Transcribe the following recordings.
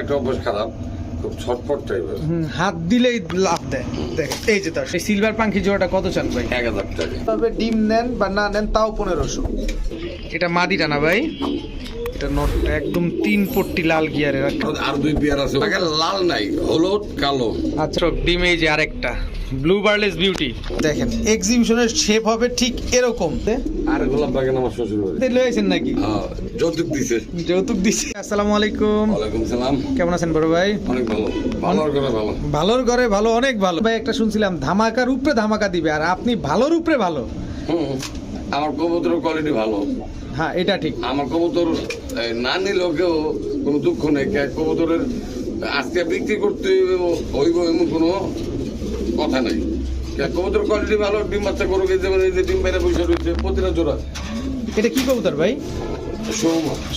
একটা অভ্যাস খারাপ খুব ছটফট টাইপের হাত দিলেই লাভ দেয়। এই যে তার সেই সিলভার পাঙ্খি জোড়াটা কত চান ভাই? এক হাজার টাকা। তবে ডিম নেন বা না নেন তাও পনেরোশো। এটা মাদিটা না ভাই? এটা নট একদম তিন পট্টি লাল গিয়ারের আর দুই পেয়ার আছে। আগে লাল নাই হলুদ কালো। আচ্ছা ডিম এই যে আরেকটা। ব্লু বার্লেস বিউটি দেখেন এক্সিবিশনের শেপ হবে ঠিক এরকম। আর গোলাপ বাগান আমার শ্বশুর বাড়ি লয়েছেন নাকি? হ্যাঁ, যৌতুক দিছে। যৌতুক দিছি। আসসালামু আলাইকুম। ওয়ালাইকুম সালাম। কেমন আছেন বড় ভাই? অনেক ভালো। ভালো আর করে ভালো। ভালোর ঘরে ভালো অনেক ভালো। ভাই একটা শুনছিলাম ধামাকার উপরে ধামাকা দিবে আর আপনি ভালোর উপরে ভালো। হুম, আমার কবুতরের কোয়ালিটি ভালো। হ্যাঁ এটা ঠিক। আমার কবুতর না নিলেও কেউ কোনো দুঃখ নেই। কবুতরের আজকে বিক্রি করতে হইব এমন কোনো কথা নাই। কবুতর কোয়ালিটি ভালো ডিম বাচ্চা করুক যেমন এই যে ডিম বাইরে বসে রয়েছে প্রতিটা জোড়া। এটা কি কবুতর ভাই?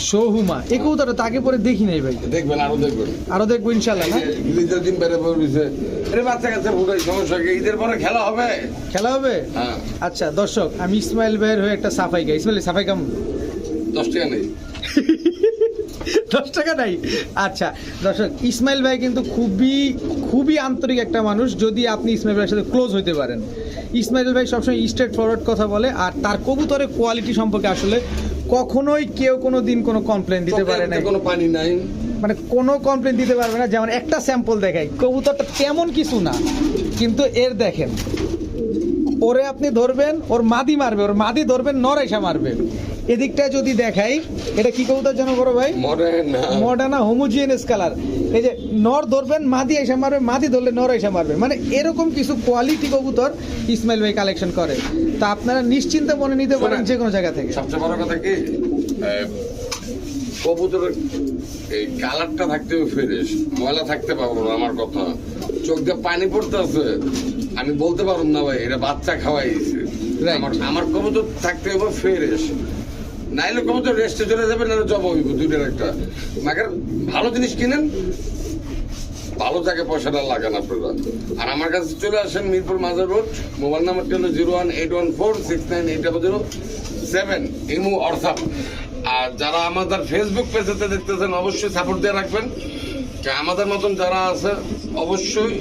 সহুমা এই কবুতরটা তো আগে পরে দেখি নাই ভাই। দেখবেন আরও দেখবেন। আরও দেখব ইনশাল্লাহ না? ঈদের দিন বসে আরে বাচ্চা কাচ্চা ফুটাই সমস্যা কি? ঈদের পরে খেলা হবে। খেলা হবে? হ্যাঁ। আচ্ছা দর্শক আমি ইসমাইল ভাইয়ের হয়ে একটা সাফাই গাই। ইসমাইল সাফাই কাম দশ টাকা নেই। দশ টাকা নাই? আচ্ছা দর্শক ইসমাইল ভাই কিন্তু খুবই খুবই আন্তরিক একটা মানুষ যদি আপনি ইসমাইল ভাইয়ের সাথে ক্লোজ হতে পারেন। ইসমাইল ভাই সবসময় স্ট্রেট ফরওয়ার্ড কথা বলে আর তার কবুতরের কোয়ালিটি সম্পর্কে আসলে কখনোই কেউ কোনো দিন কোনো কমপ্লেন দিতে পারে না কোনো পানি নাই। মানে কোনো কমপ্লেন দিতে পারবে না যেমন একটা স্যাম্পল দেখাই কবুতরটা তেমন কিছু না কিন্তু এর দেখেন ওরে আপনি ধরবেন ওর মাদি মারবে ওর মাদি ধরবেন নরেশা মারবে। এদিকটা যদি দেখাই এটা কি কবুতর জানো বড় ভাই? মডার্না হোমোজিনিয়াস কালার এই যে নর ধরবেন মাদি এসে মারবে মাদি ধরলে নর এসে মারবে। মানে এরকম কিছু কোয়ালিটি কবুতর ইসমাইল ভাই কালেকশন করে। তা আপনারা নিশ্চিন্তে মনে নিতে পারেন যে কোনো জায়গা থেকে। সবচেয়ে বড় কথা কি কবুতরের এই কালারটা থাকতে হবে ফ্রেশ ময়লা থাকতে পারব না আমার কথা। চোখ দিয়ে পানি পড়তে আছে। আমি বলতে পারব না ভাই এটা বাচ্চা খাওয়াইছে। আমার আমার কবুতর থাকতে হবে ফ্রেশ নাইলে কবুতর রেস্টে চলে যাবে না জব হইব দুইটার একটা। মাকের ভালো জিনিস কিনেন, ভালো থাকে পয়সাটা লাগান আপনারা। আর আমার কাছে চলে আসেন মিরপুর মাজার রোড, মোবাইল নাম্বারটা হলো zero one eight one four six nine eight double zero seven, imo অর্থাৎ আর যারা আমাদের ফেসবুক পেজেতে দেখতেছেন, অবশ্যই সাপোর্ট দিয়ে রাখবেন। আমাদের মতন যারা আছে, অবশ্যই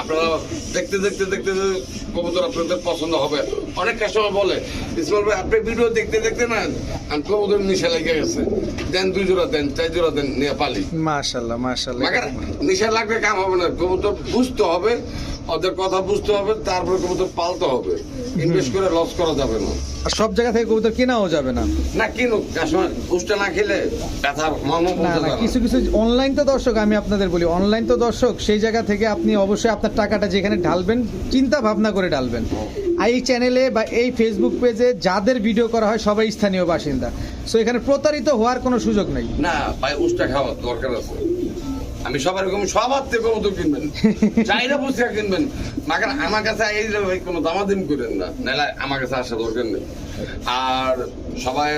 আপনারা দেখতে দেখতে দেখতে কবুতর আপনাদের পছন্দ হবে। অনেক কাস্টমার বলে ইসমাল ভাই আপনি ভিডিও দেখতে দেখতে না আমি কবুতর নিশা লেগে গেছে। দেন দুই জোড়া দেন চার জোড়া দেন নিয়ে পালি। মাশাল্লাহ মাশাল্লাহ নিশা লাগলে কাম হবে না কবুতর বুঝতে হবে ওদের কথা বুঝতে হবে তারপরে কবুতর পালতে হবে। ইনভেস্ট করে লস করা যাবে না। আর সব জায়গা থেকে কবুতর কেনাও যাবে না। না কিনুক কাস্টমার বুঝতে না খেলে ব্যথা মর্ম না কিছু কিছু অনলাইন তো দর্শক আমি আপনাদের বলি অনলাইন তো দর্শক সেই জায়গা থেকে আপনি অবশ্যই আপনার টাকাটা যেখানে ঢালবেন চিন্তা ভাবনা করে ঢালবেন আর এই চ্যানেলে বা এই ফেসবুক পেজে যাদের ভিডিও করা হয়, সবাই স্থানীয় বাসিন্দা। সো এখানে প্রতারিত হওয়ার কোনো সুযোগ নেই। না, ভাই উষ্টা খাওয়ার দরকার আছে। আমি সবার এরকম সবার থেকে কবুতর কিনবেন। চাইরা বুঝতে কিনবেন। মাগার আমার কাছে এই ভাই, কোনো দামাদিম করেন না। নাহলে আমার কাছে আসা দরকার নেই। আর সবাই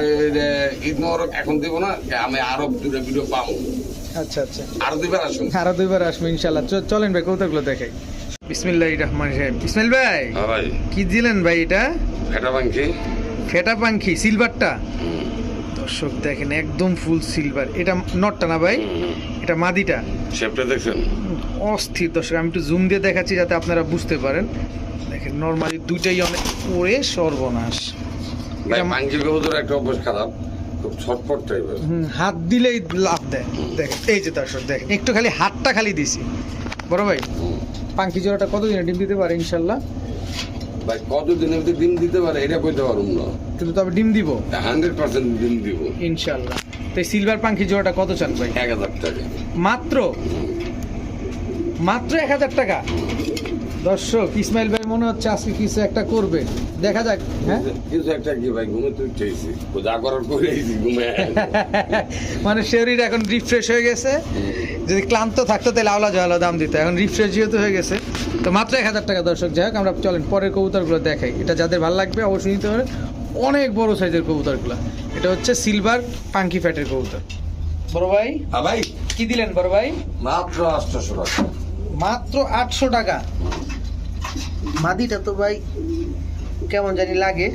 ঈদ মোহরক এখন দিব না, আমি আরও দুটো ভিডিও পাবো। আচ্ছা আচ্ছা। আরও দুইবার আসুন। আরও দুইবার আসব ইনশাল্লাহ। চলেন ভাই কবুতরগুলো দেখাই। বিসমিল্লাহ রহমান সাহেব ইসমাইল ভাই হ্যাঁ ভাই। কি দিলেন ভাই এটা? ফেটা ফেটা সিলভারটা? দর্শক দেখেন একদম ফুল সিলভার। এটা নটটা না ভাই? এটা মাদিটা? শেপটা দেখছেন? অস্থির। দর্শক আমি একটু জুম দিয়ে দেখাচ্ছি যাতে আপনারা বুঝতে পারেন। দেখেন নর্মালি দুইটাই অনেক ওরে সর্বনাশ। ভাই কবুতর একটা অভ্যাস খারাপ। খুব ছটফট টাইপের হাত দিলেই লাভ দেয়। দেখেন এই যে দর্শক দেখেন একটু খালি হাতটা খালি দিছি। বড় ভাই পাঙ্খি জোড়াটা কতদিনে ডিম দিতে পারে ইনশাল্লাহ? ভাই কতদিনের ভিতরে ডিম দিতে পারে এটা কইতে পারুম না। কিন্তু তবে ডিম দিব। হান্ড্রেড পার্সেন্ট ডিম দিব। ইনশাল্লাহ। তো সিলভার পাঙ্খি জোড়াটা কত চান ভাই? এক হাজার টাকা। মাত্র? মাত্র এক হাজার টাকা? দর্শক ইসমাইল ভাই মনে হচ্ছে আজকে কিছু একটা করবে। দেখা যাক হ্যাঁ? কিছু একটা কি ভাই ঘুমে উঠেছি। যা করার করে ঘুমে মানে শরীর এখন রিফ্রেশ হয়ে গেছে। যদি ক্লান্ত থাকতো তাহলে আওলা জওয়ালা দাম দিত এখন রিফ্রেশ যেহেতু হয়ে গেছে তো মাত্র এক হাজার টাকা দর্শক যাই হোক আমরা চলেন পরের কবুতরগুলো দেখাই। এটা যাদের ভালো লাগবে অবশ্যই নিতে পারে অনেক বড় সাইজের কবুতরগুলো। এটা হচ্ছে সিলভার পাঙ্কি ফ্যাটের কবুতর। বড় ভাই? হ্যাঁ ভাই। কি দিলেন বড় ভাই? মাত্র আটশোশো টাকা। মাত্র আটশো টাকা। মাদিটা তো ভাই কেমন জানি লাগে।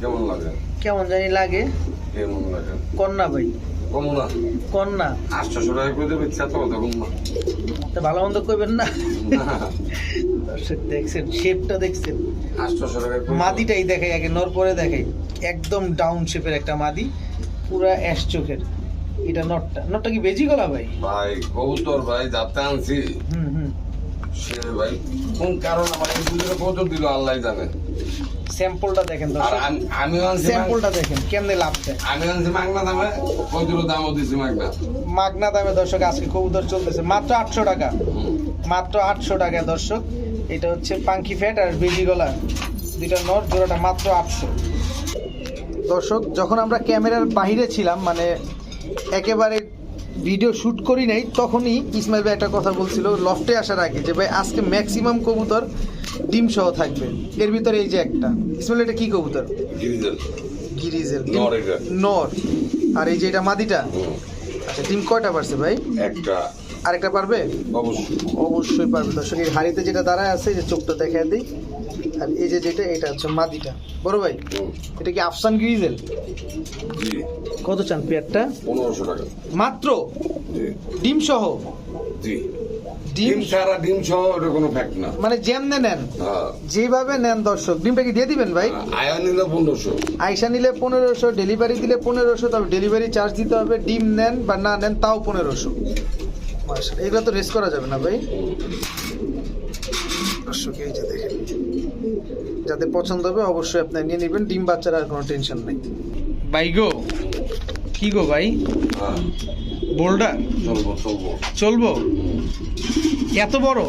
কেমন লাগে? কেমন জানি লাগে। কেমন লাগে? কন্যা ভাই। কমো না কন্যা। আটশোশো টাকা করে দেবে ইচ্ছা তো ভালো মন্দ করবেন না? দেখছেন শেপটা দেখছেন। আটশোশো টাকা করে মাদিটাই দেখাই আগে নর পরে দেখাই। একদম ডাউন শেপের একটা মাদি পুরা অ্যাশ চোখের। এটা নটটা। নটটা কি বেজি গলা ভাই? ভাই কবুতর ভাই যাতে আনছি। হুম হুম। সে ভাই কোন কারণ আমার এই দুজনে কবুতর দিল আল্লাহ জানে। স্যাম্পলটা দেখেন আর দর্শক। আমি আনছি মাং- স্যাম্পলটা দেখেন কেমনে লাভ দেয় আমি আনছি মাগনা দামে দামও দিছি মাগনা। মাগনা দামে দর্শক আজকে কবুতর চলতেছে মাত্র আটশো টাকা। হুম। মাত্র আটশো টাকা দর্শক এটা হচ্ছে পাঙ্কি ফ্যাট আর বেজি গলা দুইটা নর জোড়াটা মাত্র আটশো। দর্শক যখন আমরা ক্যামেরার বাইরে ছিলাম মানে একেবারে ভিডিও শুট করি নাই তখনই ইসমাইল ভাই একটা কথা বলছিল লফটে আসার আগে যে ভাই আজকে ম্যাক্সিমাম কবুতর ডিম সহ থাকবে। এর ভিতরে এই যে একটা। ইসমাইল এটা কি কবুতর? গিরিজের নর আর এই যে এটা মাদিটা? আচ্ছা ডিম কয়টা পারছে ভাই? একটা। আরেকটা পারবে? অবশ্যই। অবশ্যই পারবে। দর্শক এই হাড়িতে যেটা দাঁড়ায় আছে যে চোখটা দেখা দিই। আর এই যে যেটা এটা হচ্ছে মাদিটা। বড় ভাই এটা কি আফসান গ্রিজেল? কত চান পেয়ারটা? পনেরোশো টাকা। মাত্র? ডিম সহ জি। ডিম ছাড়া ডিম সহ ওটা কোনো ফ্যাক্ট না। মানে যেমনে নেন। হ্যাঁ। যেভাবে নেন দর্শক ডিমটা কি দিয়ে দিবেন ভাই? আয়া নিলে পনেরোশো। আইসা নিলে পনেরোশো ডেলিভারি দিলে পনেরোশো তবে ডেলিভারি চার্জ দিতে হবে ডিম নেন বা না নেন তাও পনেরোশো। এগুলো তো রেস করা যাবে না ভাই। দর্শক এই যে দেখেন। যাদের পছন্দ হবে অবশ্যই আপনি নিয়ে নেবেন। ডিম বাচ্চার আর কোনো টেনশন নেই। ভাই গো কি গো ভাই? বোল্ডার? চলবো চলবো। চলবো? এত বড়?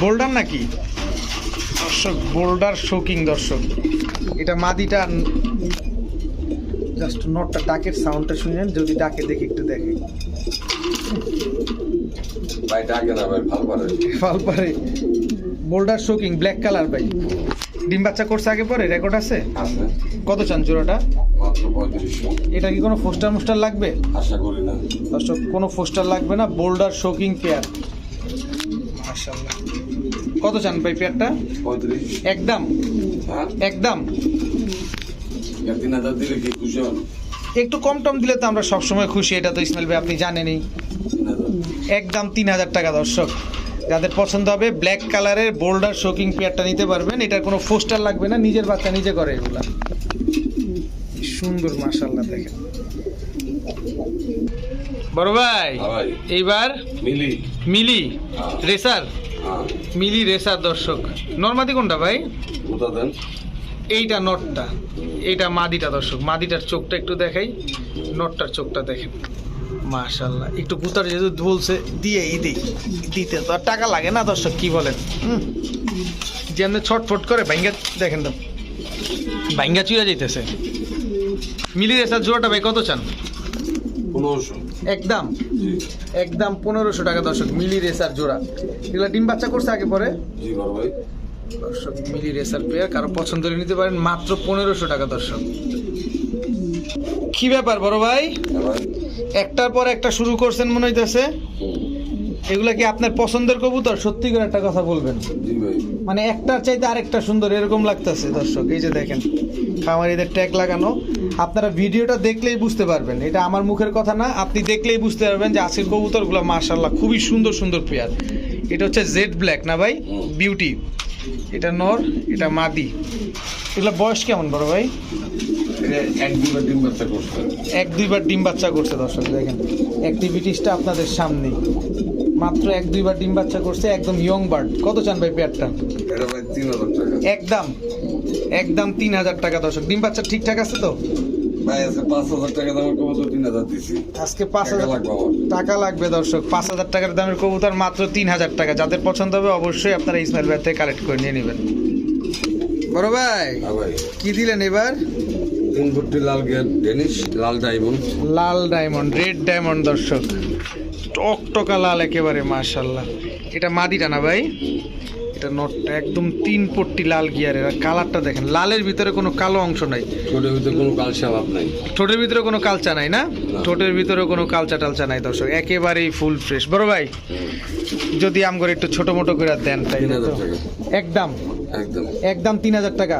বোল্ডার নাকি? দর্শক বোল্ডার শোকিং দর্শক। এটা মাদিটা জাস্ট নটটা ডাকের সাউন্ডটা শুনেন যদি ডাকে দেখে একটু দেখে। ভাই ডাকে না ভাই ভালো পারে। ফাল পারে। বোল্ডার শোকিং ব্ল্যাক কালার ভাই। ডিম বাচ্চা করছে আগে পরে? রেকর্ড আছে? কত চান জোড়াটা? এটা কি কোনো ফোস্টার মোস্টার লাগবে? আশা করি না। দর্শক কোনো ফোস্টার লাগবে না বোল্ডার শোকিং পেয়ার। মাশাআল্লাহ। কত চান ভাই পেয়ারটা? একদম। হ্যাঁ। একদম। একটু কম টম দিলে তো আমরা সবসময় খুশি এটা তো ইসমাইল ভাই আপনি জানেনই। একদম তিন হাজার টাকা দর্শক। যাদের পছন্দ হবে ব্ল্যাক কালারের বোল্ডার শোকিং পেয়ারটা নিতে পারবেন। এটার কোনো পোস্টার লাগবে না নিজের বাচ্চা নিজে করে এগুলা। সুন্দর মাশাল্লাহ দেখেন। বড় ভাই এইবার মিলি। মিলি। রেসার। হ্যাঁ। মিলি রেসার দর্শক। নর্মাদি কোনটা ভাই? এইটা নটটা। এইটা মাদিটা দর্শক। মাদিটার চোখটা একটু দেখাই। নটটার চোখটা দেখেন। মাশাল্লাহ একটু গুতার যেহেতু বলছে দিয়ে দিই। দিতে তো আর টাকা লাগে না দর্শক কি বলেন? হুম? যেমনি ছটফট করে ভাঙ্গা দেখেন তো। ভাঙ্গা চুয়া যাইতেছে। মিলি রেসার জোড়াটা ভাই কত চান? একদম। একদম পনেরোশো টাকা দর্শক মিলি রেসার জোড়া। এগুলো ডিম বাচ্চা করছে আগে পরে? দর্শক মিলি রেসার পেয়ার কারও পছন্দ হলে নিতে পারেন মাত্র পনেরোশো টাকা দর্শক। কি ব্যাপার বড় ভাই? হ্যাঁ ভাই। একটার পর একটা শুরু করছেন মনে হইতেছে। এগুলা কি আপনার পছন্দের কবুতর? সত্যি করে একটা কথা বলবেন। মানে একটার চাইতে আরেকটা সুন্দর এরকম লাগতেছে দর্শক। এই যে দেখেন খামারিদের ট্যাগ লাগানো। আপনারা ভিডিওটা দেখলেই বুঝতে পারবেন। এটা আমার মুখের কথা না আপনি দেখলেই বুঝতে পারবেন যে আজকের কবুতরগুলো মার্শাল্লাহ খুবই সুন্দর সুন্দর পেয়ার। এটা হচ্ছে জেড ব্ল্যাক না ভাই? বিউটি। এটা নর এটা মাদি। এগুলো বয়স কেমন বড় ভাই? এক দুবার ডিম বাচ্চা করছে। এক দুইবার ডিম বাচ্চা করছে দর্শক দেখেন। অ্যাক্টিভিটিসটা আপনাদের সামনেই মাত্র এক দুইবার ডিম বাচ্চা করছে একদম ইয়ং বার্ড কত চান ভাই পেয়ারটা? একদম। একদম তিন হাজার টাকা দর্শক। ডিম বাচ্চা ঠিকঠাক আছে তো? আজকে পাঁচ হাজার লাগবে টাকা লাগবে দর্শক। পাঁচ হাজার টাকার দামের কবুতর মাত্র তিন হাজার টাকা। যাদের পছন্দ হবে অবশ্যই আপনারা ইসমাইল ভাই থেকে কালেক্ট করে নিয়ে নেবেন। বড় ভাই হ্যাঁ ভাই। কি দিলেন এবার? তিন ফুটি লাল গেট ডেনিশ লাল ডায়মন্ড লাল ডায়মন্ড রেড ডায়মন্ড দর্শক। টকটকা লাল একেবারে মাশাল্লাহ এটা মাদিটা না ভাই? এটা নটটা একদম তিন পট্টি লাল গিয়ারের আর কালারটা দেখেন লালের ভিতরে কোনো কালো অংশ নাই। ছোটের ভিতরে কোনো কালসা ভাব নাই। ঠোঁটের ভিতরে কোনো কালচা নাই না। ঠোঁটের ভিতরে কোনো কালচা টালচা নাই দর্শক। একেবারেই ফুল ফ্রেশ বড় ভাই যদি আম করে একটু ছোট মোটো করে দেন তাই একদম। একদম। একদম তিন হাজার টাকা।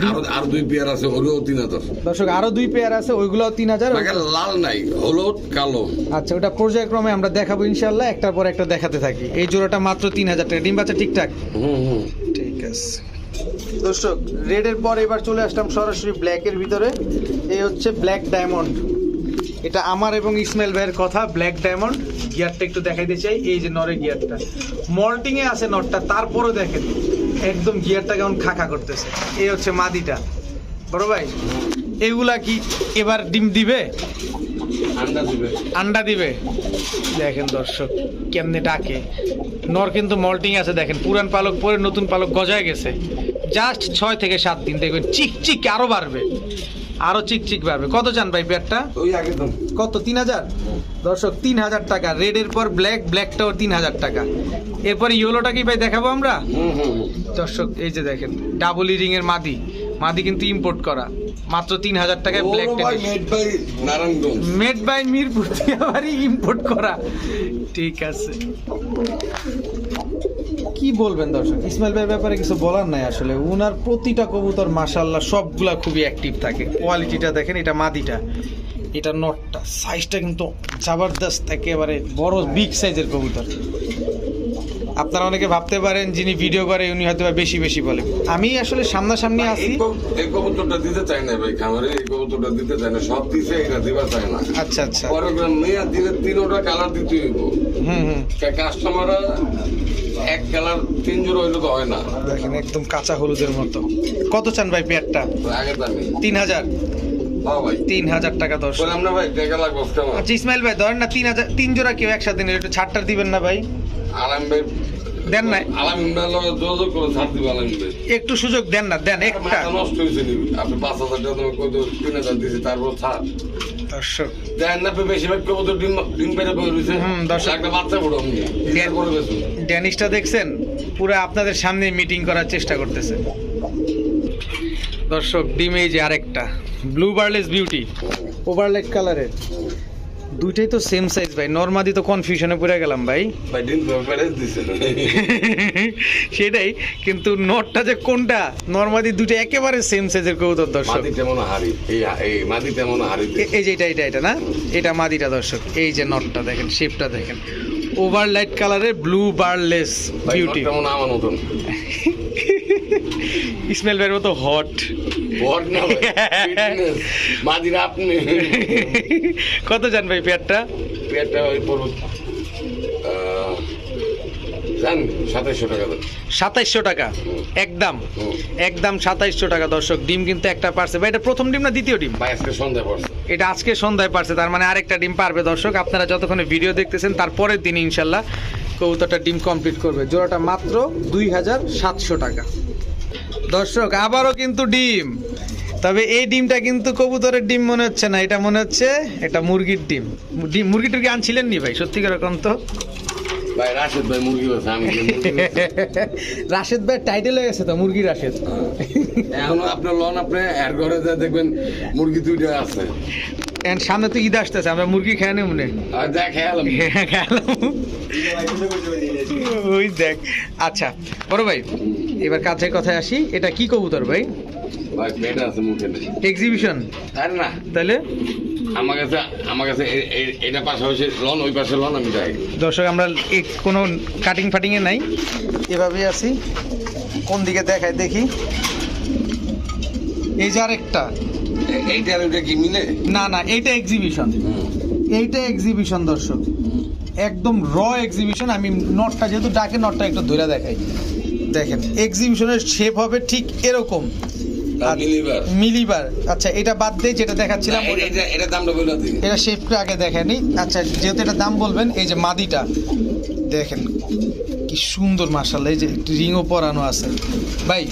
হ্যাঁ, আরও আরও দুই পেয়ার আছে ওগুলো তিন হাজার। দর্শক আরও দুই পেয়ার আছে ওইগুলো তিন হাজার। লাল নাই হলুদ কালো। আচ্ছা ওটা পর্যায়ক্রমে আমরা দেখাবো ইনশাল্লাহ একটার পর একটা দেখাতে থাকি। এই জোড়াটা মাত্র তিন হাজার টাকা। ডিম বাচ্চা ঠিকঠাক? হুম হুম। ঠিক আছে। দর্শক রেডের পর এবার চলে আসলাম সরাসরি ব্ল্যাকের ভিতরে। এই হচ্ছে ব্ল্যাক ডায়মন্ড এটা আমার এবং ইসমাইল ভাইয়ের কথা ব্ল্যাক ডায়মন্ড গিয়ারটা একটু দেখাইতে চাই এই যে নরে গিয়ারটা মল্টিং এ আছে নটটা তারপরও দেখেন। একদম গিয়ারটা কেমন খাঁকা করতেছে। এই হচ্ছে মাদিটা। বড় ভাই এগুলা কি এবার ডিম দিবে? আন্ডা দিবে। আন্ডা দিবে? দেখেন দর্শক কেমনে ডাকে। নর কিন্তু মল্টিং আছে দেখেন। পুরান পালক পরে নতুন পালক গজায় গেছে। জাস্ট ছয় থেকে সাত দিন দেখবেন চিক চিক আরও বাড়বে। আরও চিক চিক বাড়বে। কত চান ভাই পেয়ারটা ওই আগে তো কত? তিন হাজার? দর্শক তিন হাজার টাকা। রেডের পর ব্ল্যাক ব্ল্যাকটাও তিন হাজার টাকা। এরপরে ইয়েলোটা কি ভাই দেখাবো আমরা। দর্শক এই যে দেখেন ডাবল ইরিং এর মাদি। মাদি কিন্তু ইম্পোর্ট করা। মাত্র তিন হাজার টাকায় black made by Narayanganj. Made by Mirpur থেকে আবারই ইম্পোর্ট করা। ঠিক আছে। কি বলবেন দর্শক? ইসমাইল ভাইয়ের ব্যাপারে কিছু বলার নাই আসলে। উনার প্রতিটা কবুতর মাশাল্লাহ সবগুলা খুবই অ্যাক্টিভ থাকে। কোয়ালিটিটা দেখেন এটা মাদিটা। এটা নটটা। সাইজটা কিন্তু জাবরদস্ত একেবারে বড় বিগ সাইজের কবুতর। আপনারা অনেকে ভাবতে পারেন যিনি ভিডিও করে উনি হয়তো বেশি বেশি বলেন আমি আসলে সামনাসামনি আছি এই কবুতরটা দিতে চাই না ভাই খামারে এই কবুতরটা দিতে চায় না। সব দিছে এটা দিবা চায় না। আচ্ছা আচ্ছা। পরে মেয়া দিলে তিনোটা কালার দিতে হইব। হুম হুম। কাস্টমাররা এক কালার তিন জোড়া হইলে তো হয় না। দেখেন একদম কাঁচা হলুদের মতো। কত চান ভাই পেয়ারটা? আগে দামি। তিন হাজার? তিন হাজার টাকা দশ। না ভাই লাগবে আচ্ছা ইসমাইল ভাই ধরেন না তিন হাজার তিন জোড়া কেউ একসাথে নিলে একটু ছাড়টার দিবেন না ভাই? ভাই দেন না। একটু সুযোগ দেন না দেন একটা। মাথা নষ্ট হয়েছে নিবি আপনি পাঁচ হাজার টাকা তিন হাজার দিয়েছি তারপর ছাড়। দর্শক। দেন না বেশিরভাগ কবুতর ডিম ডিম পেড়ে বই রয়েছে হুম, দর্শক। একটা বাচ্চা বড় আমি। ড্যানিশটা দেখছেন? পুরো আপনাদের সামনে মিটিং করার চেষ্টা করতেছে। দর্শক ডিম যে আরেকটা। ব্লু বার্লেস বিউটি ওভারলেট কালারের দুইটাই তো সেম সাইজ ভাই। নর্মাদি তো কনফিউশনে পড়ে গেলাম ভাই। সেটাই কিন্তু নটটা যে কোনটা? নর্মাদি দুটো একেবারে সেম সাইজের কবুতর দর্শক। মাদি যেমন হারি এই মাদি মাটি তেমন হারি এই যে এটা এটা এটা না? এটা মাদিটা দর্শক। এই যে নটটা দেখেন শেপটা দেখেন। ওভার লাইট কালারের ব্লু বারলেস বিউটি কেমন আমার মতন? ইসমাইল ভাইয়ের মতো হট হট না মাদিরা আপনি। কত জান ভাই পেয়ারটা? পেয়ারটা ওই পড়ো জান সাতাইশশো টাকা একদম। একদম সাতাইশশো টাকা। দর্শক ডিম কিন্তু একটা পারছে। ভাই এটা প্রথম ডিম না দ্বিতীয় ডিম? ভাই আজকে এটা আজকে সন্ধ্যায় পারছে তার মানে আরেকটা ডিম পারবে। দর্শক আপনারা যতক্ষণে ভিডিও দেখতেছেন তারপরের দিন ইনশাল্লাহ কবুতরটা ডিম কমপ্লিট করবে। জোড়াটা মাত্র দুই হাজার সাতশো টাকা। দর্শক আবারও কিন্তু ডিম। তবে এই ডিমটা কিন্তু কবুতরের ডিম মনে হচ্ছে না। এটা মনে হচ্ছে এটা মুরগির ডিম। ডিম মুরগি টুরগি আনছিলেন নি ভাই? সত্যিকার এখন তো ভাই রাশেদ ভাই মুরগি বলছে আমি। রাশেদ ভাই টাইটেল হয়ে গেছে তো মুরগি রাশেদ। এখন আপনার লন আপনি এর ঘরে যা দেখবেন মুরগি দুইটা আছে। And সামনে তো ঈদ আসতেছে আমরা মুরগি খেয়ে নেই মনে আর যা খেয়ালাম ওই দেখ আচ্ছা বড় ভাই এবার কাছের কথায় আসি এটা কি কবুতর ভাই? এক্সিবিশন আরে না। তাহলে? আমার কাছে আমার কাছে এটা পাশে হয়েছে লন ওই পাশে লন আমি যাই। দর্শক আমরা এ- কোনো কাটিং ফাটিংয়ে নাই। এভাবেই আছি। কোন দিকে দেখায় দেখি। এই যে আরেকটা। এইটা আর ওইটা কি মিলে? না না এইটা এক্সিবিশন এইটা এক্সিবিশন দর্শক। একদম র এক্সিবিশন আমি নটটা যেহেতু ডাকে নটটা একটু ধরে দেখাই। দেখেন এক্সিবিশনের শেপ হবে ঠিক এরকম। মিলিবার। মিলিবার। আচ্ছা এটা বাদ দিয়ে যেটা দেখাচ্ছিলাম এটা- এটা এটা দামটা বলে দিই এটা শেপটা আগে দেখেনি। আচ্ছা যেহেতু এটা দাম বলবেন এই যে মাদিটা দেখেন কি সুন্দর মার্শাল এই যে রিংও পরানো আছে। ভাই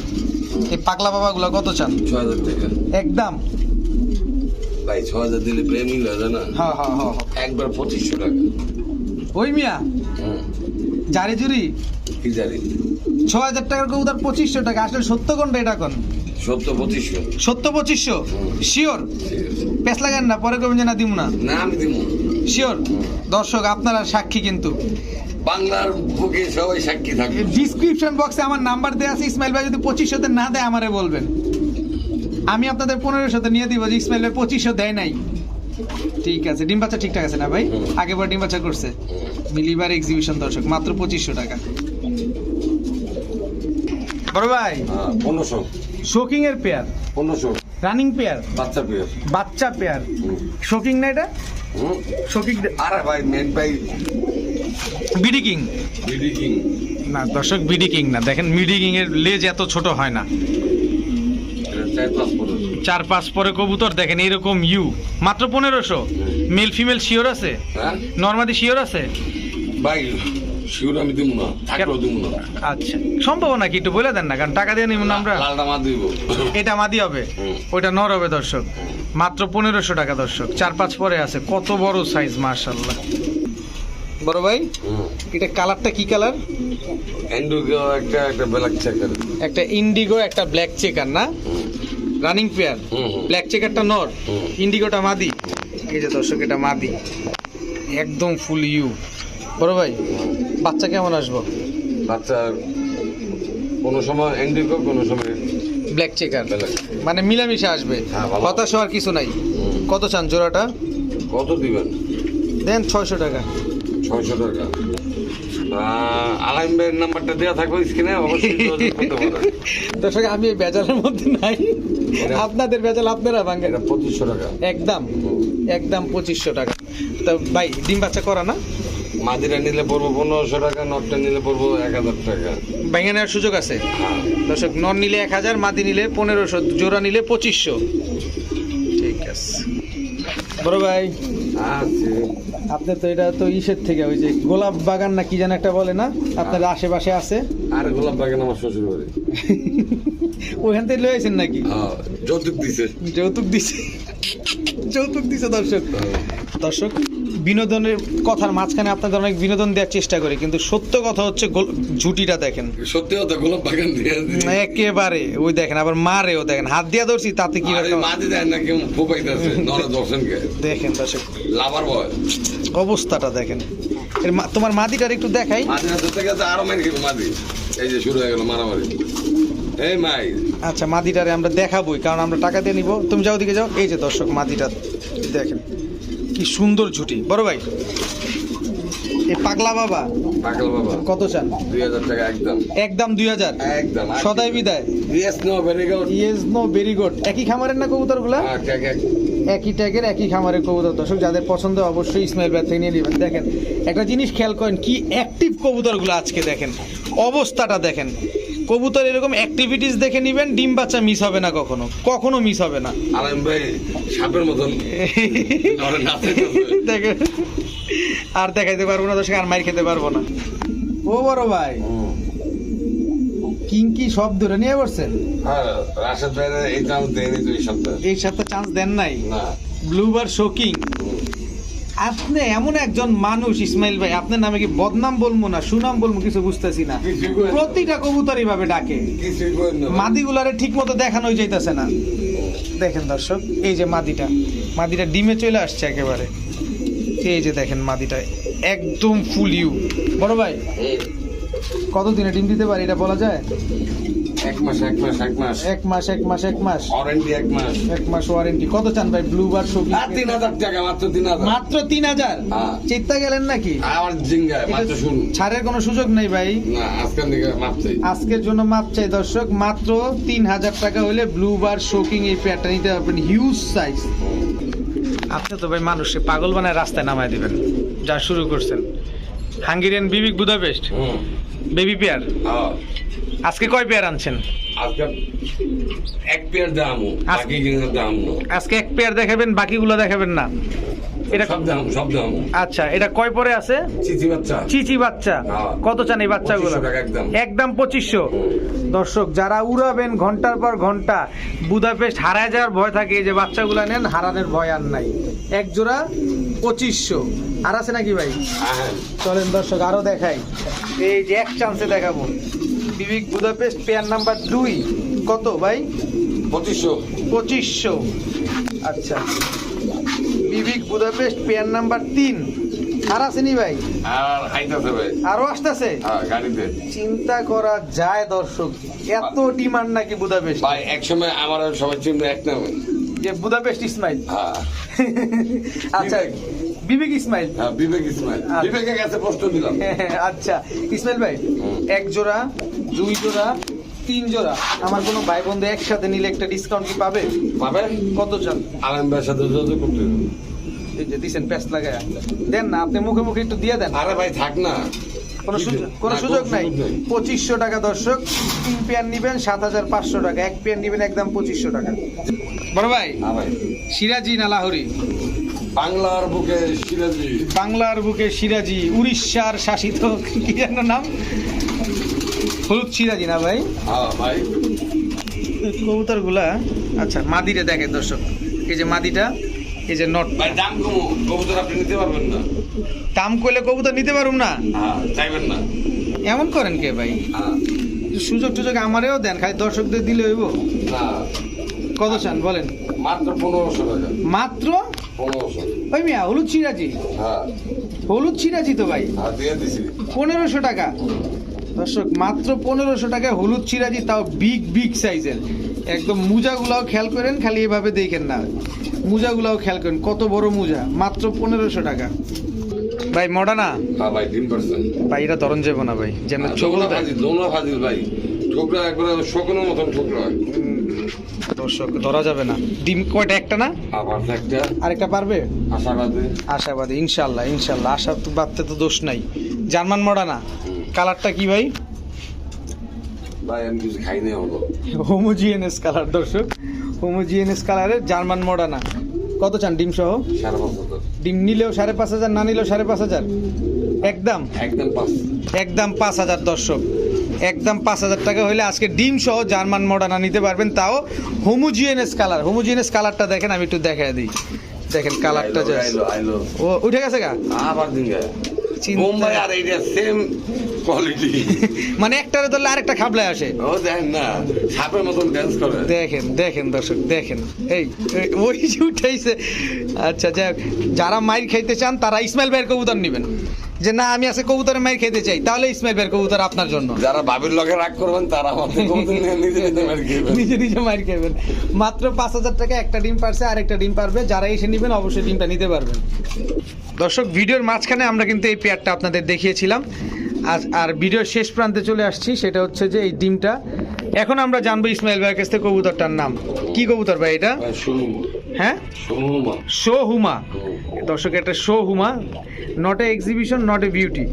এই পাগলা বাবাগুলো কত চান? ছ হাজার টাকা। একদম। ভাই ছ হাজার দিলে হয় না। হ্যাঁ হ্যাঁ হ্যাঁ একবার পঁচিশশো টাকা। ওই মিয়া? জারি জুরি কি ছ হাজার টাকার কবুতর পঁচিশশো টাকা আসলে সত্য কোনটা এটা কোন? সত্য পঁচিশশো। শিওর। পেস লাগান না পরে করবেন যে না দিব না। না আমি দিব শিওর দর্শক আপনারা সাক্ষী কিন্তু। বাংলার বুকে সবাই সাক্ষী থাকবে। ডিসক্রিপশন বক্সে আমার নাম্বার দেওয়া আছে ইসমাইল ভাই যদি পঁচিশশোতে না দেয় আমারে বলবেন। আমি আপনাদের পনেরোশোতে নিয়ে দিব যে ইসমাইল ভাই পঁচিশশো দেয় নাই। ঠিক আছে ডিম বাচ্চা ঠিকঠাক আছে না ভাই? হুম। আগের বার ডিম বাচ্চা করছে। মিলিবার এক্সিবিশন দর্শক মাত্র পঁচিশশো টাকা। বড় ভাই। হ্যাঁ পনেরোশো। শোকিং এর পেয়ার পনেরোশো। রানিং পেয়ার বাচ্চা পেয়ার বাচ্চা পেয়ার শোকিং না এটা? শোকিং আরে ভাই মেট ভাই বিডি কিং বিডি কিং না দর্শক বিডি কিং না। দেখেন মিডি কিং এর লেজ এত ছোট হয় না। চার পাঁচ পরে কবুতর দেখেন এরকম ইউ মাত্র পনেরোশো। মেল ফিমেল শিওর আছে? হ্যাঁ। নর্মাদি শিওর আছে? ভাই শিওর আমি দিব না। থাকলেও দিব না। আচ্ছা। সম্ভাবনা কি একটু বলে দেন না কারণ টাকা দিয়ে নিব না আমরা। লালটা মা দিব। এটা মাদি হবে? ওইটা নর হবে দর্শক। মাত্র পনেরোশো টাকা দর্শক। চার পাঁচ পরে আছে। কত বড় সাইজ মার্শাল্লাহ বড় ভাই এটা কালারটা কি কালার একটা একটা ব্ল্যাক চেকার একটা ইন্ডিগো একটা ব্ল্যাক চেকার না? Running pair. ব্ল্যাক চেকারটা নর। ইন্ডিগোটা মাদি এই যে দর্শক এটা মাদি একদম ফুল ইউ বড় ভাই বাচ্চা কেমন আসব? বাচ্চা কোনো সময় এন্ডিগো কোনো সময় ব্ল্যাক চেকার মানে মিলামিশে আসবে। হ্যাঁ, হতাশ হওয়ার কিছু নাই। কত চান জোড়াটা? কত দিবেন? দেন ছয়শো টাকা। ছয়শো টাকা। আহ, আলাইম ভাইয়ের নাম্বারটা দেওয়া থাকবে স্ক্রিনে অবশ্যই আমি বেজালের মধ্যে নাই। আপনাদের বেজাল আপনারা পঁচিশশো টাকা। একদম। একদম পঁচিশশো টাকা। তো ভাই ডিম বাচ্চা করা না? মাদিরা নিলে পড়ব পনেরোশো টাকা নটটা নিলে পড়ব এক হাজার টাকা। ভেঙে নেওয়ার সুযোগ আছে? হ্যাঁ। দর্শক নন নিলে এক হাজার মাদি নিলে পনেরোশো জোড়া নিলে পঁচিশশো। ঠিক আছে। বড় ভাই আছে আপনার তো এটা তো ইসের থেকে ওই যে গোলাপ বাগান না কি যেন একটা বলে না? আপনার আশেপাশে আছে? আর গোলাপ বাগান আমার শ্বশুর বাড়ি। ওইখান থেকে লয়েছেন নাকি? হ্যাঁ যৌতুক দিছে। যৌতুক দিছে। যৌতুক দিছে দর্শক। দর্শক বিনোদনের কথার মাঝখানে আপনাদের অনেক বিনোদন দেওয়ার চেষ্টা করি কিন্তু সত্য কথা হচ্ছে ঝুটিটা দেখেন। সত্যি কথা গোলাপ বাগান দিয়ে একেবারে ওই দেখেন আবার মারেও দেখেন হাত দিয়া ধরছি তাতে কি মাদি দেয় না কেউ ফোপাইতেছে নরে দর্শনকে দেখেন দর্শক লাভার বয়। অবস্থাটা দেখেন। এর তোমার মাদিটার একটু দেখাই। ধরতে গেছে আরও মেরে মাদি এই যে শুরু হয়ে গেল মারামারি। এই মাই। আচ্ছা মাদিটারে আমরা দেখাবোই কারণ আমরা টাকা দিয়ে নিব। তুমি যাও দিকে যাও। এই যে দর্শক মাদিটা দেখেন। কি সুন্দর ঝুটি বড় ভাই এই পাগলা বাবা। পাগল বাবা। কত চান? দুই হাজার টাকা একদম। একদম দুই হাজার? একদম সদাই বিদায়। Yes no very good yes no very good একই খামারের না কবুতরগুলা? একই ট্যাগের একই খামারের কবুতর। দর্শক যাদের পছন্দ অবশ্যই ইসমাইল ভাই থেকে নিয়ে নেবেন। দেখেন একটা জিনিস খেয়াল করেন কি অ্যাক্টিভ কবুতরগুলো আজকে দেখেন। অবস্থাটা দেখেন। কবুতর এরকম অ্যাক্টিভিটিস দেখে নেবেন ডিম বাচ্চা মিস হবে না কখনো। কখনো মিস হবে না। আলম ভাই সাপের মতন। দেখেন। আর দেখাইতে পারব না দর্শক আর মার খেতে পারব না। ও বড় ভাই। কিং কি সব ধরে নিয়ে বসছেন? হ্যাঁ এই সপ্তাহ। এই সপ্তাহ চান্স দেন নাই? ব্লুবার শোকিং আপনি এমন একজন মানুষ ইসমাইল ভাই আপনার নামে কি বদনাম বলব না সুনাম বলব কিছু বুঝতেছি না। প্রতিটা কবুতর এইভাবে ডাকে। মাদিগুলারে ঠিক মতো দেখানোই যাইতেছে না। দেখেন দর্শক এই যে মাদিটা মাদিটা ডিমে চলে আসছে একেবারে। এই যে দেখেন মাদিটা একদম ফুল ইউ। বড় ভাই কতদিনে ডিম দিতে পারি এটা বলা যায়? এক মাস এক মাস এক মাস। এক মাস এক মাস এক মাস। ওয়ারেন্টি এক মাস। এক মাস ওয়ারেন্টি কত চান ভাই? ব্লুবার শোকিং আর তিন হাজার টাকা মাত্র তিন হাজার। মাত্র তিন হাজার? হ্যাঁ। গেলেন নাকি? মাত্র ছাড়ের কোনো সুযোগ নেই ভাই। না আজকের দিকে মাপ চাই। আজকের জন্য মাপ চাই দর্শক। মাত্র তিন হাজার টাকা হলে ব্লু বার শোকিং এই প্যাডটা নিতে পারবেন। হিউজ সাইজ আপনি তো ভাই মানুষকে পাগল বানায় রাস্তায় নামায় দিবেন। যা শুরু করছেন। হাঙ্গেরিয়ান বিবিক বুদাপেস্ট। Baby pair. হ্যাঁ। আজকে কয় পেয়ার আনছেন? আজকে এক পেয়ার দাম বাকি দাম আজকে এক পেয়ার দেখাবেন বাকিগুলো দেখাবেন না। এটা সব দাম সব দাম। আচ্ছা এটা কয় পরে আছে? চিচি বাচ্চা। চিচি বাচ্চা। হ্যাঁ। কত চান এই বাচ্চাগুলো? একদম। একদম পঁচিশশো। দর্শক যারা উড়াবেন ঘণ্টার পর ঘণ্টা বুদাপেস্ট হারায় যাওয়ার ভয় থাকে এই যে বাচ্চাগুলো নেন হারানোর ভয় আর নাই। এক জোড়া পঁচিশশো। আর আছে নাকি ভাই? হ্যাঁ। চলেন দর্শক আরও দেখাই। এই যে এক চান্সে দেখাবো। বিবিক বুদাপেস্ট পেয়ার নাম্বার দুই। কত ভাই? পঁচিশশো। পঁচিশশো। আচ্ছা। বিবিক বুদাপেস্ট পেয়ার নাম্বার তিন। আর আসেনি ভাই? আর আসতেছে? হ্যাঁ চিন্তা করা যায় দর্শক এত ডিমান্ড নাকি বুদাপেস্ট? ভাই একসময় আমার সবাই চিনবে এক নামে যে বুদাপেস্ট ইসমাইল হ্যাঁ। আচ্ছা বিবেক। ইসমাইল হ্যাঁ বিবেক ইসমাইল আচ্ছা। বিবেকের কাছে প্রশ্ন দিলাম। আচ্ছা ইসমাইল ভাই। এক জোড়া দুই জোড়া তিন জোড়া। আমার কোনো ভাই বন্ধু একসাথে নিলে একটা ডিসকাউন্ট কি পাবে? পাবে। কত চান আরাম ভাইয়ের সাথে যোগাযোগ করতে হবে। এই যে দিছেন প্যাস লাগায় দেন না আপনি মুখে মুখে একটু দিয়ে দেন। আরে ভাই থাক না। কোনো সুযোগ কোনো সুযোগ নাই। পঁচিশশো টাকা দর্শক তিন পেয়ার নিবেন সাত হাজার পাঁচশো টাকা। এক পেয়ার নিবেন একদম পঁচিশশো টাকা। বড় ভাই হ্যাঁ ভাই। সিরাজি না লাহোরি? বাংলার বুকে সিরাজি। বাংলার বুকে সিরাজি উড়িষ্যার শাসিত কি যেন নাম? হলুদ সিরাজি না ভাই? হ্যাঁ ভাই। কবুতরগুলা আচ্ছা মাদিরে দেখেন দর্শক। এই যে মাদিটা এই যে নট ভাই দাম কমো কবুতর আপনি নিতে পারবেন না। দাম কইলে কবুতর নিতে পারুম না? হ্যাঁ চাইবেন না। এমন করেন কে ভাই? হ্যাঁ। সুযোগ টুযোগ আমারেও দেন খালি দর্শকদের দিলে হইব। কত চান বলেন? মাত্র পনেরোশো টাকা। মাত্র? পনেরোশো। ওই মিয়া হলুদ হ্যাঁ। হলুদ সিরাজি তো ভাই? পনেরোশো টাকা। দর্শক মাত্র পনেরোশো টাকায় হলুদ চিরাজি তাও বিগ বিগ সাইজের একদম মুজাগুলাও খেয়াল করেন খালি এভাবে দেখেন না। মুজাগুলাও খেয়াল করেন কত বড় মুজা মাত্র পনেরোশো টাকা। ভাই মডানা? হ্যাঁ ভাই তিন পার্সেন্ট ভাই এটা ধরন যাব না ভাই যেন চোখলা ফাজিল দোমলা ফাজিল ভাই। ঠোকরা একবারে শকুনের মতন ঠোকরা। দর্শক ধরা যাবে না। ডিম কয়টা একটা না? আবার একটা। আরেকটা পারবে? আশাবাদে। আশাবাদী ইনশাল্লাহ ইনশাল্লাহ। আশা তো বাদতে তো দোষ নাই। German Modena? কালারটা কি ভাই? ভাই আমি কিছু খাই নাই হলো হোমোজিএনএস কালার দর্শক। হোমোজিএনএস কালারের জার্মান মডানা। কত চান ডিম সহ? সাড়ে পাঁচ হাজার। ডিম নিলেও সাড়ে পাঁচ হাজার না নিলেও সাড়ে পাঁচ হাজার? একদম। একদম পাঁচ। একদম পাঁচ হাজার দর্শক। একদম পাঁচ হাজার টাকা হলে আজকে ডিম সহ জার্মান মডানা নিতে পারবেন। তাও হোমোজিএনএস কালার। হোমোজিএনএস কালারটা দেখেন আমি একটু দেখাই দিই। দেখেন কালারটা ও উঠে গেছে গা? আবার দিন বোম্বাই আর এইটা সেম কোয়ালিটি মানে একটারে ধরলে আরেকটা খাবলায় আসে। ও দেখেন না। সাপের মতন ড্যান্স করে। দেখেন দেখেন দর্শক দেখেন। এই ওই উঠাইছে। আচ্ছা যাক যারা মাইর খাইতে চান তারা ইসমাইল ভাইয়ের কবুতর নেবেন। যে না আমি আজকে কবুতরের মাইর খেতে চাই তাহলে ইসমাইল ভাইয়ের কবুতর আপনার জন্য। যারা বাবির লগে রাগ করবেন তারা আমাদের কবুতর নিজে নিজে মাইর খাইবেন। মাত্র পাঁচ হাজার টাকা একটা ডিম পারছে আরেকটা ডিম পারবে। যারা এসে নেবেন অবশ্যই ডিমটা নিতে পারবেন। দর্শক ভিডিওর মাঝখানে আমরা কিন্তু এই পেয়ারটা আপনাদের দেখিয়েছিলাম। আজ আর ভিডিওর শেষ প্রান্তে চলে আসছি সেটা হচ্ছে যে এই ডিমটা। এখন আমরা জানব ইসমাইল ভাইয়ের কাছ থেকে কবুতরটার নাম। কি কবুতর ভাই এটা? হ্যাঁ? শুনুন শো হুমা দর্শক একটা show Huma not a exhibition not a beauty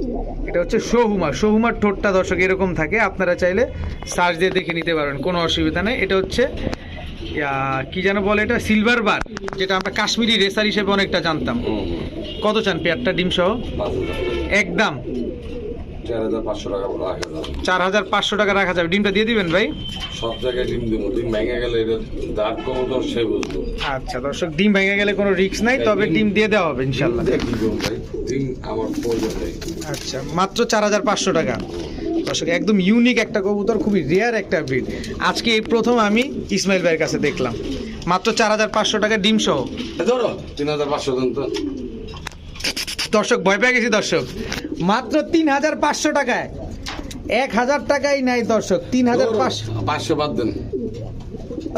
এটা হচ্ছে শো হুমা শো হুমার ঠোঁটটা দর্শক এরকম থাকে আপনারা চাইলে সার্চ দিয়ে দেখে নিতে পারেন কোনো অসুবিধা নেই। এটা হচ্ছে কি যেন বলে এটা? সিলভার বার যেটা আমরা কাশ্মীরি রেসার হিসেবে অনেকটা জানতাম। কত চান পেয়ারটা ডিম সহ? একদম। চার হাজার পাঁচশো টাকা রাখা যাবে। ডিমটা দিয়ে দিবেন ভাই? সব জায়গায় ডিম দিব। ডিম ভেঙে গেলে দাঁত কবুতর সে বুঝব। আচ্ছা দর্শক ডিম ভেঙে গেলে কোনো রিস্ক নাই তবে ডিম দিয়ে দেওয়া হবে ইনশাল্লাহ ডিম আমার প্রয়োজন আচ্ছা মাত্র চার হাজার পাঁচশো টাকা। দর্শক একদম ইউনিক একটা কবুতর খুবই রেয়ার একটা ব্রিড আজকে এই প্রথম আমি ইসমাইল ভাইয়ের কাছে দেখলাম। মাত্র চার হাজার পাঁচশো টাকা ডিম সহ। ধরো তিন হাজার পাঁচশো দর্শক ভয় পেয়ে গেছি দর্শক। মাত্র তিন হাজার পাঁচশো টাকায়। এক হাজার টাকাই নাই দর্শক তিন হাজার পাঁচশো। পাঁচশো বাদ দেন।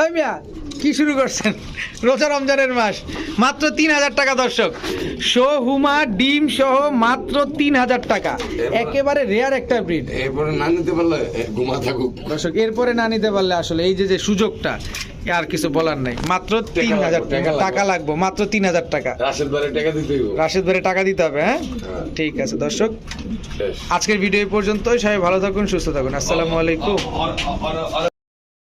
ওই মিয়া কি শুরু করছেন রোজা রমজানের মাস মাত্র তিন হাজার টাকা দর্শক শো হুমা ডিম সহ মাত্র তিন হাজার টাকা একেবারে রেয়ার একটা ব্রিড এরপরে না নিতে পারলে ঘুমা থাকুক দর্শক এরপরে না নিতে পারলে আসলে এই যে যে সুযোগটা আর কিছু বলার নাই মাত্র তিন হাজার টাকা লাগবে। টাকা লাগবে মাত্র তিন হাজার টাকা রাশেদ বারে টাকা দিতে হইব রাশেদ ভাইয়ের টাকা দিতে হবে হ্যাঁ হ্যাঁ। ঠিক আছে দর্শক আজকের ভিডিও এই পর্যন্তই সবাই ভালো থাকুন সুস্থ থাকুন আসসালামু আলাইকুম